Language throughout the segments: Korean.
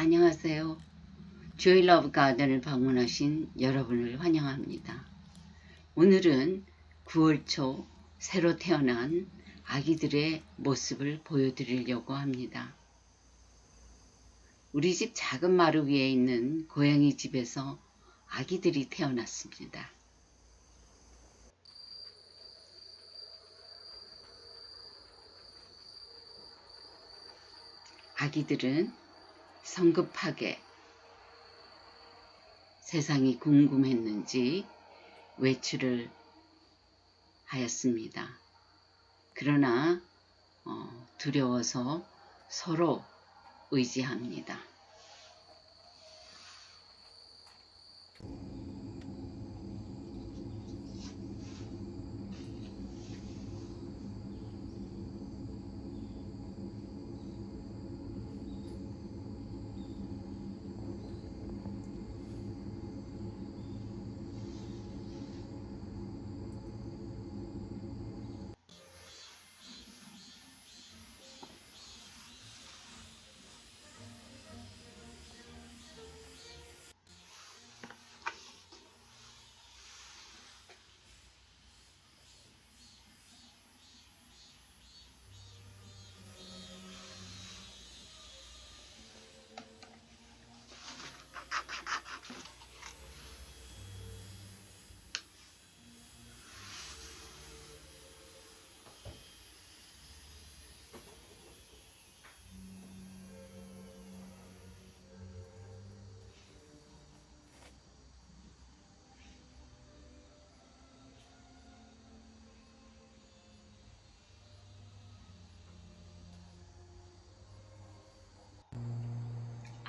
안녕하세요. 조이 러브 가든을 방문하신 여러분을 환영합니다. 오늘은 9월 초 새로 태어난 아기들의 모습을 보여드리려고 합니다. 우리 집 작은 마루 위에 있는 고양이 집에서 아기들이 태어났습니다. 아기들은 성급하게 세상이 궁금했는지 외출을 하였습니다. 그러나 어, 두려워서 서로 의지합니다.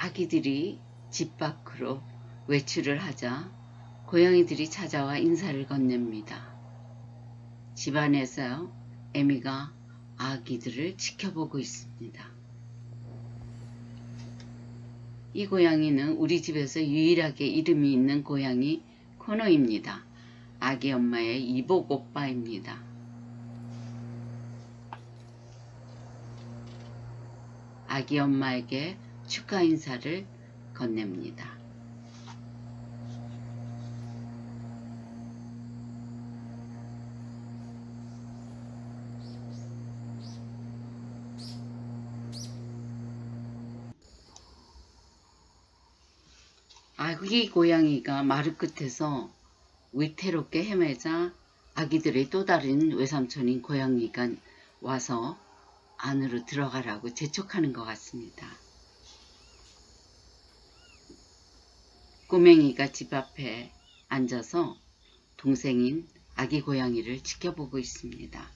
아기들이 집 밖으로 외출을 하자 고양이들이 찾아와 인사를 건넵니다. 집안에서 에미가 아기들을 지켜보고 있습니다. 이 고양이는 우리 집에서 유일하게 이름이 있는 고양이 코너입니다. 아기 엄마의 이복 오빠입니다. 아기 엄마에게 축하 인사를 건넵니다. 아기 고양이가 마루 끝에서 위태롭게 헤매자 아기들의 또 다른 외삼촌인 고양이가 와서 안으로 들어가라고 재촉하는 것 같습니다. 꼬맹이가 집 앞에 앉아서 동생인 아기 고양이를 지켜보고 있습니다.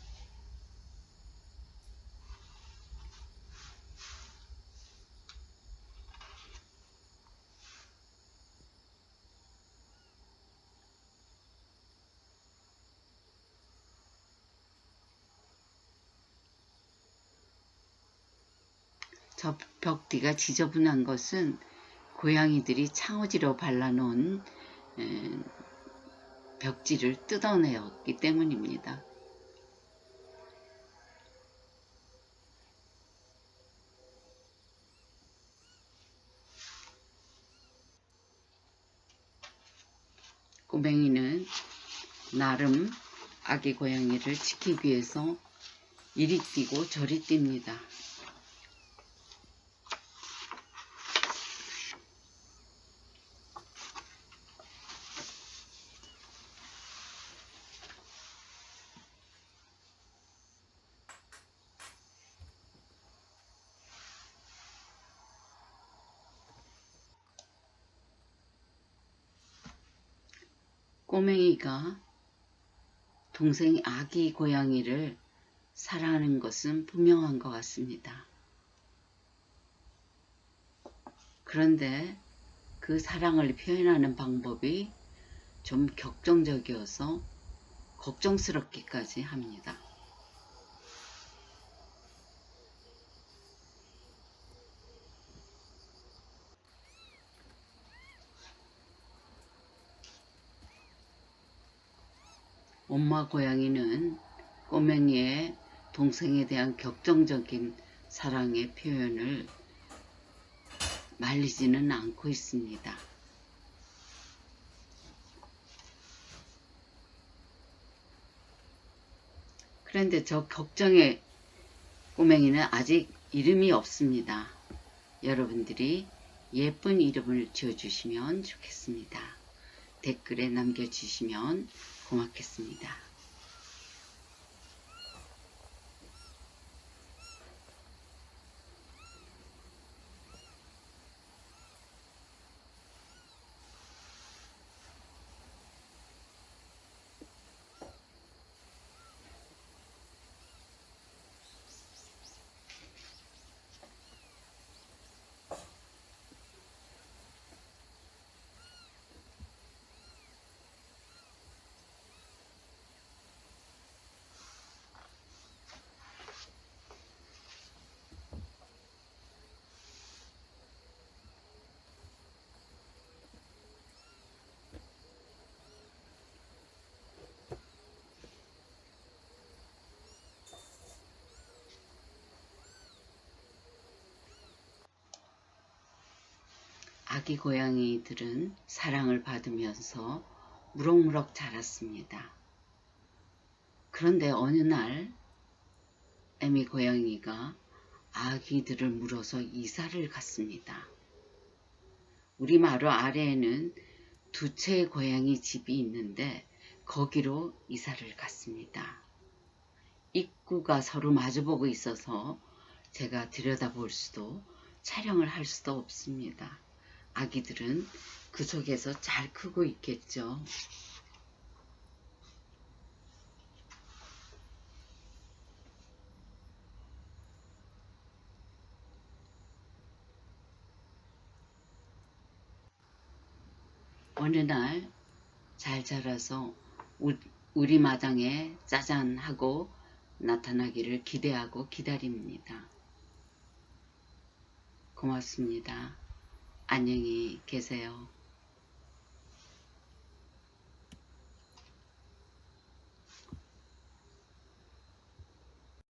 저 벽 뒤가 지저분한 것은 고양이들이 창호지로 발라놓은 에, 벽지를 뜯어내었기 때문입니다. 꼬맹이는 나름 아기 고양이를 지키기 위해서 이리 뛰고 저리 뜁니다. 꼬맹이가 동생 아기 고양이를 사랑하는 것은 분명한 것 같습니다. 그런데 그 사랑을 표현하는 방법이 좀 격정적이어서 걱정스럽기까지 합니다. 엄마 고양이는 꼬맹이의 동생에 대한 격정적인 사랑의 표현을 말리지는 않고 있습니다. 그런데 저 걱정의 꼬맹이는 아직 이름이 없습니다. 여러분들이 예쁜 이름을 지어주시면 좋겠습니다. 댓글에 남겨주시면 고맙겠습니다. 아기 고양이들은 사랑을 받으면서 무럭무럭 자랐습니다. 그런데 어느 날 애미 고양이가 아기들을 물어서 이사를 갔습니다. 우리 마루 아래에는 두 채의 고양이 집이 있는데 거기로 이사를 갔습니다. 입구가 서로 마주보고 있어서 제가 들여다볼 수도 촬영을 할 수도 없습니다. 아기들은 그 속에서 잘 크고 있겠죠. 어느 날 잘 자라서 우- 우리 마당에 짜잔 하고 나타나기를 기대하고 기다립니다. 고맙습니다. 안녕히 계세요.